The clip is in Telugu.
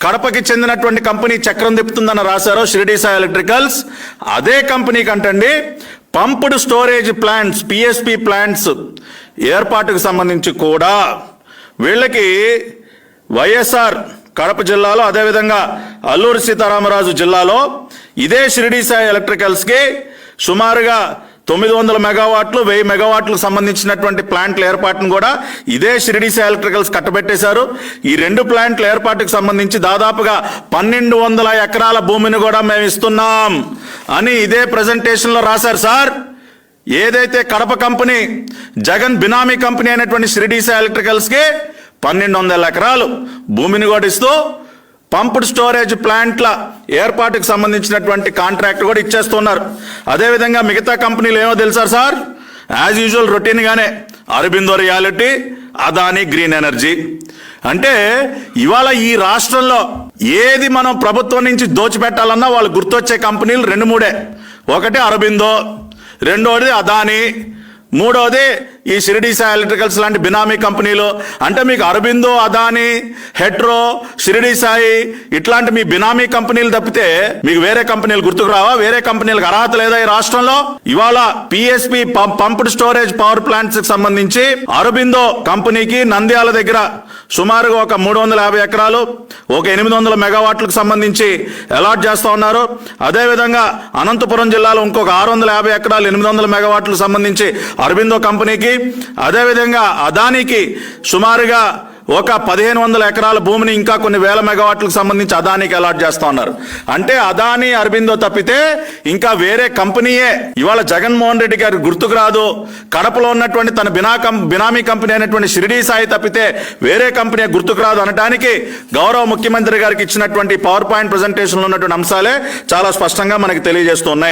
కడపకి చెందినటువంటి కంపెనీ చక్రం తిప్పుతుందని రాశారు షిరిడి సాయి ఎలక్ట్రికల్స్. అదే company కంటండి pumped storage plants PSP plants ఏర్పాటుకు సంబంధించి కూడా వీళ్ళకి వైఎస్ఆర్ కడప జిల్లాలో అదేవిధంగా అల్లూరు సీతారామరాజు జిల్లాలో ఇదే షిరిడి సాయి ఎలక్ట్రికల్స్కి సుమారుగా తొమ్మిది వందల మెగావాట్లు వెయ్యి మెగావాట్లకు సంబంధించినటువంటి ప్లాంట్ల ఏర్పాటును కూడా ఇదే షిరిడి ఎలక్ట్రికల్స్ కట్టబెట్టేశారు. ఈ రెండు ప్లాంట్ల ఏర్పాటుకు సంబంధించి దాదాపుగా పన్నెండు వందల ఎకరాల భూమిని కూడా మేము ఇస్తున్నాం అని ఇదే ప్రజెంటేషన్లో రాశారు సార్. ఏదైతే కడప కంపెనీ జగన్ బినామీ కంపెనీ అయినటువంటి షిరిడీసా ఎలక్ట్రికల్స్కి పన్నెండు వందల ఎకరాలు భూమిని కూడా ఇస్తూ పంప్డ్ స్టోరేజ్ ప్లాంట్ల ఏర్పాటుకు సంబంధించినటువంటి కాంట్రాక్ట్ కూడా ఇచ్చేస్తున్నారు. అదేవిధంగా మిగతా కంపెనీలు ఏమో తెలుసా sir? As usual రొటీన్గానే Aurobindo Realty Adani Green Energy. అంటే ఇవాళ ఈ రాష్ట్రంలో ఏది మనం ప్రభుత్వం నుంచి దోచిపెట్టాలన్నా వాళ్ళు గుర్తొచ్చే కంపెనీలు రెండు మూడే. ఒకటి అరబిందో రెండోది అదాని మూడోది ఈ షిరిడి సాయి ఎలక్ట్రికల్స్ లాంటి బినామీ కంపెనీలు అంటే మీకు అరబిందో అదాని హెట్రో షిరిడి సాయి ఇట్లాంటి మీ బినామీ కంపెనీలు తప్పితే మీకు వేరే కంపెనీలు గుర్తుకు రావా? వేరే కంపెనీలకు అర్హత లేదా ఈ రాష్ట్రంలో? ఇవాళ పిఎస్పి పంప్డ్ స్టోరేజ్ పవర్ ప్లాంట్స్కి సంబంధించి అరబిందో కంపెనీకి నంద్యాల దగ్గర సుమారుగా ఒక మూడు వందల యాభై ఎకరాలు ఒక ఎనిమిది వందల మెగావాట్లకు సంబంధించి అలాట్ చేస్తూ ఉన్నారు. అదేవిధంగా అనంతపురం జిల్లాలో ఇంకొక ఆరు వందల యాభై ఎకరాలు ఎనిమిది వందల మెగావాట్లకు సంబంధించి అరబిందో కంపెనీకి అదేవిధంగా అదానికి సుమారుగా ఒక పదిహేను వందల ఎకరాల భూమిని ఇంకా కొన్ని వేల మెగావాట్లకు సంబంధించి అదానికి అలాట్ చేస్తా ఉన్నారు. అంటే అదాని అరబిందో తప్పితే ఇంకా వేరే కంపెనీయే. ఇవాళ జగన్మోహన్ రెడ్డి గారి గుర్తుకు రాదు. కడపలో ఉన్నటువంటి తన బినా కం బినామీ కంపెనీ అయినటువంటి షిరిడీ సాయి తప్పితే వేరే కంపెనీ గుర్తుకు రాదు. అనడానికి గౌరవ ముఖ్యమంత్రి గారికి ఇచ్చినటువంటి పవర్ పాయింట్ ప్రజెంటేషన్లో ఉన్నటువంటి అంశాలే చాలా స్పష్టంగా మనకి తెలియజేస్తున్నాయి